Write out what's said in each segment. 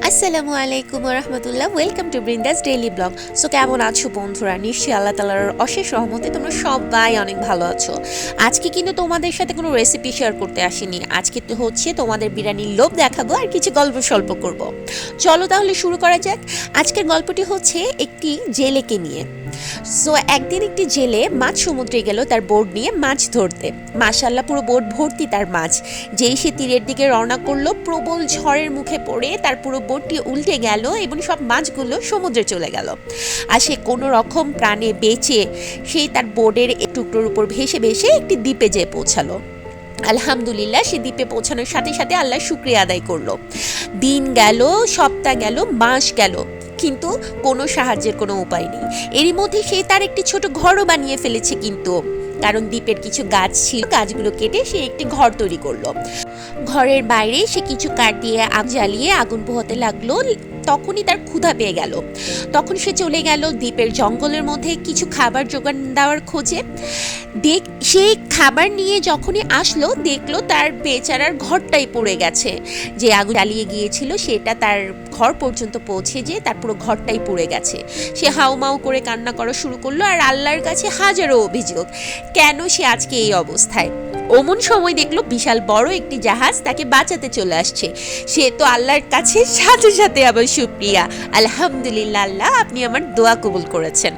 আসসালামু আলাইকুম রহমতুল্লাহ welcome to Brindas daily vlog. So কেমন আছো বন্ধুরা? নিশ্চয়ই আল্লাহ তালার অশেষ রহমতে তোমরা সবাই অনেক ভালো আছো। আজকে কিন্তু তোমাদের সাথে কোনো রেসিপি শেয়ার করতে আসিনি। আজকে তো হচ্ছে তোমাদের বিরিয়ানির লোভ দেখাবো আর কিছু গল্প স্বল্প করব। চলো তাহলে শুরু করা যাক। আজকের গল্পটি হচ্ছে একটি জেলেকে নিয়ে। সো একদিন একটি জেলে মাছ সমুদ্রে গেল তার বোর্ড নিয়ে মাছ ধরতে। মাশাল্লাহ পুরো বোর্ড ভর্তি তার মাছ। যেই সে তীরের দিকে রওনা করল, প্রবল ঝড়ের মুখে পড়ে তার পুরো বোটটি উল্টে গেল এবং সব মাছগুলো সমুদ্রে চলে গেল। আর সে কোনো রকম প্রাণে বেঁচে সেই তার বোর্ডের টুকরোর উপর ভেসে ভেসে একটি দ্বীপে যেয়ে পৌঁছালো। আলহামদুলিল্লাহ, সে দ্বীপে পৌঁছানোর সাথে সাথে আল্লাহ শুক্রিয়া আদায় করল। দিন গেল, সপ্তাহ গেল, মাস গেল। কিন্তু কোনো সাহায্যের কোনো উপায় নেই। এরই মধ্যে সে তার একটি ছোট ঘরও বানিয়ে ফেলেছে কিন্তু। কারণ দ্বীপের কিছু গাছ ছিল, গাছগুলো কেটে সে একটি ঘর তৈরি করল। ঘরের বাইরে সে কিছু কাঠ দিয়ে আগ জ্বালিয়ে আগুন পোহাতে লাগল। তখনই তার ক্ষুধা পেয়ে গেল। তখন সে চলে গেল দ্বীপের জঙ্গলের মধ্যে কিছু খাবার জোগান দেওয়ার খোঁজে। দেখ সেই খাবার নিয়ে যখনই আসলো, দেখল তার বেচারার ঘরটাই পড়ে গেছে। যে আগুন জ্বালিয়ে গিয়েছিল, সেটা তার ঘর পর্যন্ত পৌঁছে যে তার পুরো ঘরটাই পড়ে গেছে। সে হাউমাউ করে কান্না করা শুরু করল আর আল্লাহর কাছে হাজারো অভিযোগ। কেন সে আজকে এই অবস্থায়? অমন সময় দেখল বিশাল বড় একটি জাহাজ তাকে বাঁচাতে চলে আসছে। সে তো আল্লাহর কাছে, সাথে সাথে আবার সুপ্রিয়া। আলহামদুলিল্লাহ, আল্লাহ আপনি আমার দোয়া কবুল করেছেন।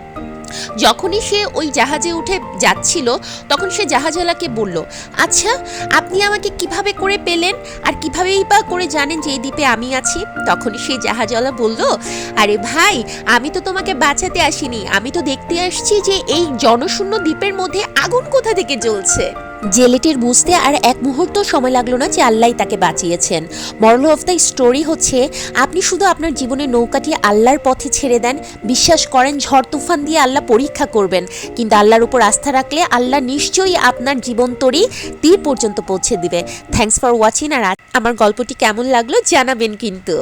যখনই সে ওই জাহাজে উঠে যাচ্ছিল, তখন সে জাহাজওয়ালাকে বলল আচ্ছা আপনি আমাকে কীভাবে করে পেলেন? আর কিভাবেই বা করে জানেন যে এই দ্বীপে আমি আছি? তখনই সে জাহাজওয়ালা বলল, আরে ভাই, আমি তো তোমাকে বাঁচাতে আসিনি। আমি তো দেখতে আসছি যে এই জনশূন্য দ্বীপের মধ্যে আগুন কোথা থেকে জ্বলছে? জেলেটির বুঝতে আর এক মুহূর্ত সময় লাগল না যে আল্লাহ তাকে বাঁচিয়েছেন। মরল অফ দ্য স্টোরি হচ্ছে, আপনি শুধু আপনার জীবনের নৌকাটি আল্লাহর পথে ছেড়ে দেন, বিশ্বাস করেন ঝড় তুফান দিয়ে আল্লাহ পরীক্ষা করবেন, কিন্তু আল্লাহর উপর আস্থা রাখলে আল্লাহ নিশ্চয়ই আপনার জীবন তরি তীর পর্যন্ত পৌঁছে দিবে। থ্যাঙ্কস ফর ওয়াচিং আর আমার গল্পটি কেমন লাগল জানাবেন কিন্তু।